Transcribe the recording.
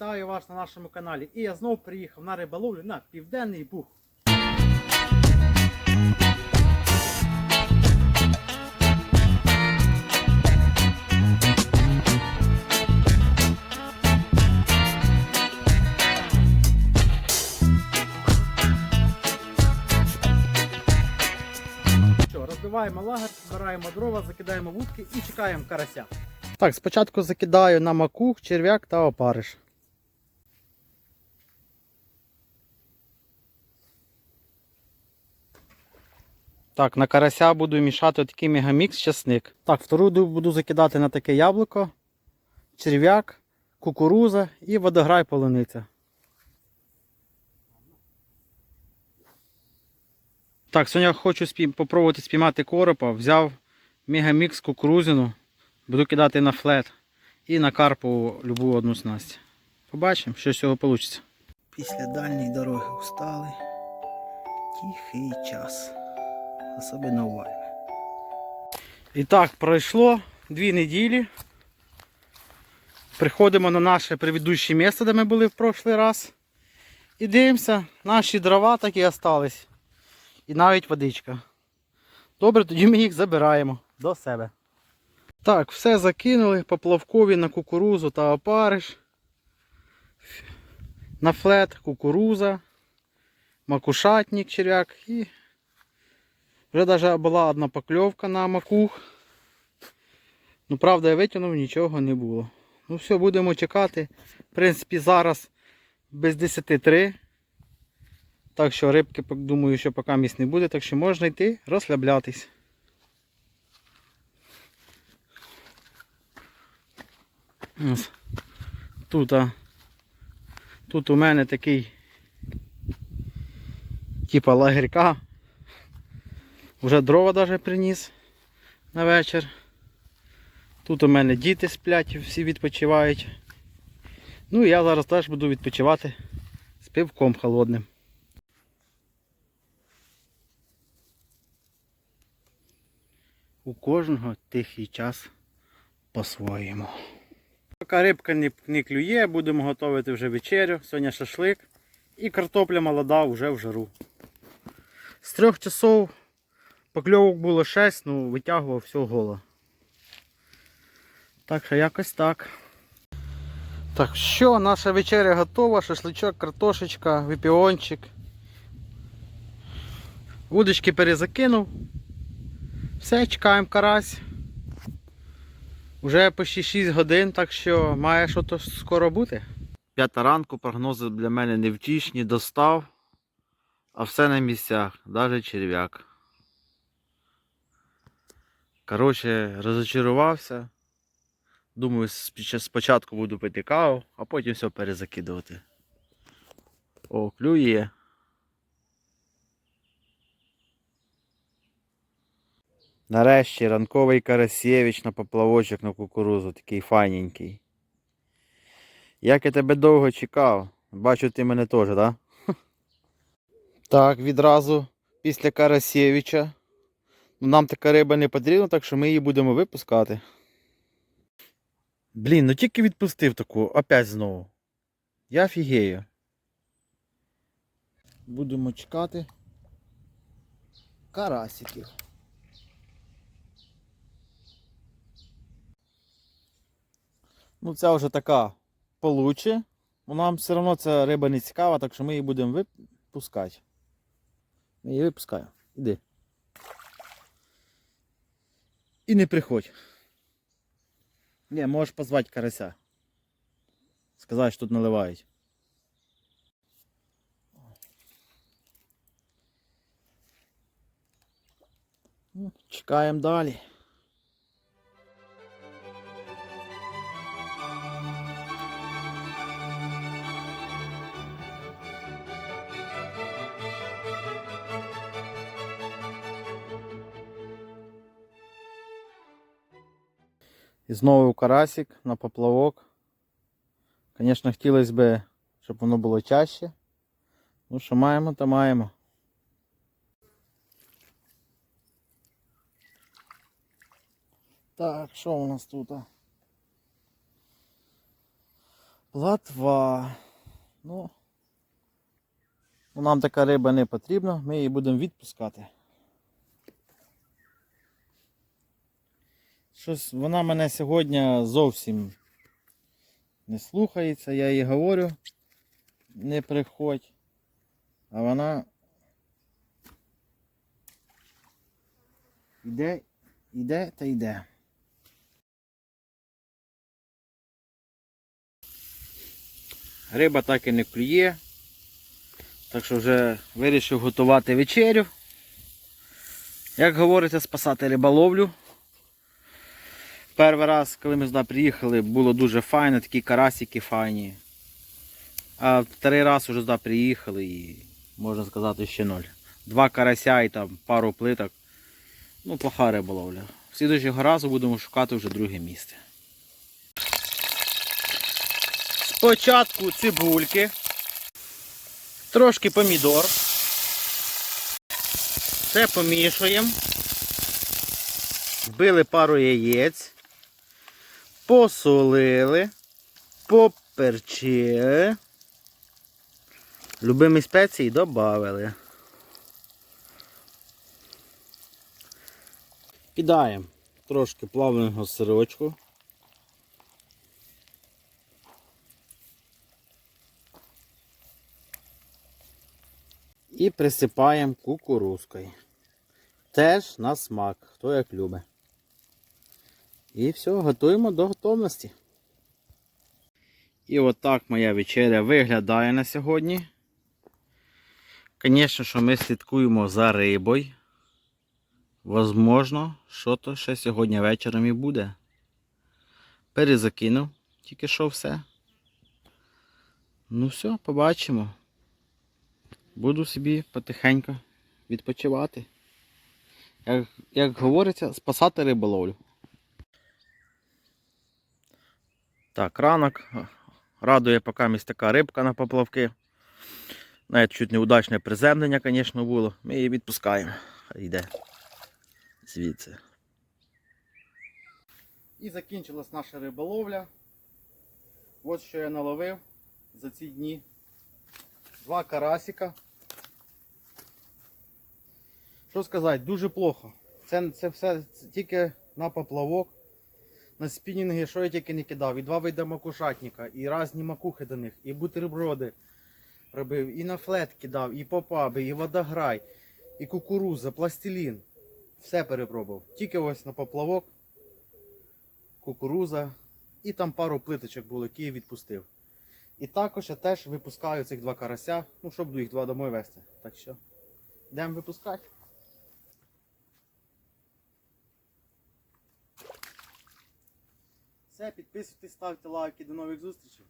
Вітаю вас на нашому каналі. І я знову приїхав на риболовлю на Південний Буг. Що, розбиваємо лагер, збираємо дрова, закидаємо вудки і чекаємо карася. Так, спочатку закидаю на макух, черв'як та опариш. Так, на карася буду мішати такий мегамікс часник. Так, втору ду- буду закидати на таке яблуко, черв'як, кукуруза і водограй полуниця. Так, сьогодні я хочу спі... попробувати спіймати коропа. Взяв мегамікс кукурузину. Буду кидати на флет і на карпу любу одну снасть. Побачимо, що з цього вийде. Після дальньої дороги устали. Тихий час. Особливо у Вальмі. І так, пройшло дві неділі. Приходимо на наше предыдущее місце, де ми були в прошлий раз. І дивимося, наші дрова так і остались. І навіть водичка. Добре, тоді ми їх забираємо до себе. Так, все закинули, поплавкові на кукурузу та опариш. На флет кукуруза, макушатник, черв'як і вже навіть була одна покльовка на макух. Ну, правда, я витягнув, нічого не було. Ну все, будемо чекати. В принципі, зараз без 10.3. Так що рибки, думаю, що поки місць не буде, так що можна йти розслаблятись. Тут, а, тут у мене такий типа лагерка. Вже дрова навіть приніс на вечір. Тут у мене діти сплять, всі відпочивають. Ну і я зараз теж буду відпочивати з пивком холодним. У кожного тихий час по-своєму. Поки рибка не, не клює, будемо готувати вже вечерю. Сьогодні шашлик. І картопля молода вже в жару. З трьох часов покльовок було 6, ну витягував все голо. Так що якось так. Так що, наша вечеря готова, шашличок, картошечка, випіончик. Вудочки перезакинув. Все, чекаємо карась. Уже почти 6 годин, так що має щось скоро бути. П'ята ранку, прогнози для мене невтішні, достав, а все на місцях, навіть черв'як. Коротше, розочарувався. Думаю, спочатку буду пити каву, а потім все перезакидувати. О, клює. Нарешті ранковий Карасєвич на поплавочок на кукурузу, такий файненький. Як я тебе довго чекав. Бачу, ти мене теж, так? Так, відразу після Карасєвича. Ну, Нам така риба не потрібна, так що ми її будемо випускати. Блін, ну тільки відпустив таку, опять знову. Я фігею. Будемо чекати карасиків. Ну, ця вже така получше. Ну, нам все одно ця риба не цікава, так що ми її будемо випускати. Ми її випускаємо. Іди. І не приходь. Ні, можеш позвати карася. Сказати, що тут наливають. Ну, Чекаємо далі. І знову карасик на поплавок. Звісно, хотілося б, щоб воно було чаще. Ну, що маємо, то маємо. Так, що у нас тут? Платва. Ну, нам така риба не потрібна, ми її будемо відпускати. Щось вона мене сьогодні зовсім не слухається, я їй говорю, не приходь. А вона йде, йде та йде. Риба так і не клює. Так що вже вирішив готувати вечерю. Як говориться, спасати риболовлю. Перший раз, коли ми сюди приїхали, було дуже файно, такі карасики файні. А вторий раз вже сюди приїхали і можна сказати ще ноль. Два карася і там пару плиток. Ну, плоха риболовля. Слідуючого разу будемо шукати вже друге місце. Спочатку цибульки, трошки помідор. Все помішуємо. Вбили пару яєць, посолили, поперчили. Любимі спеції додали. Кидаємо трошки плавленого сирочку. І присипаємо кукурузкою. Теж на смак, хто як любить. І все, готуємо до готовності. І отак моя вечеря виглядає на сьогодні. Звісно, що ми слідкуємо за рибою. Возможно, що то ще сьогодні вечором і буде. Перезакинув тільки що все. Ну все, побачимо. Буду собі потихеньку відпочивати. Як, як говориться, спасати риболовлю. Так, ранок. Радує поки місць така рибка на поплавки. Навіть чуть неудачне приземлення, звісно, було. Ми її відпускаємо. Йде звідси. І закінчилась наша риболовля. Ось що я наловив за ці дні. Два карасика. Що сказати, дуже плохо. Це, це все тільки на поплавок, на спінінги, що я тільки не кидав. І два види макушатника, і різні макухи до них, і бутерброди робив, і на флет кидав, і попаби, і водограй, і кукуруза, пластилін. Все перепробував. Тільки ось на поплавок, кукуруза і там пару плиточок було, які я відпустив. І також я теж випускаю цих два карася, ну щоб їх два домой вести. Так що, йдемо випускати. Все, підписуйтесь, ставте лайки, до нових зустрічей.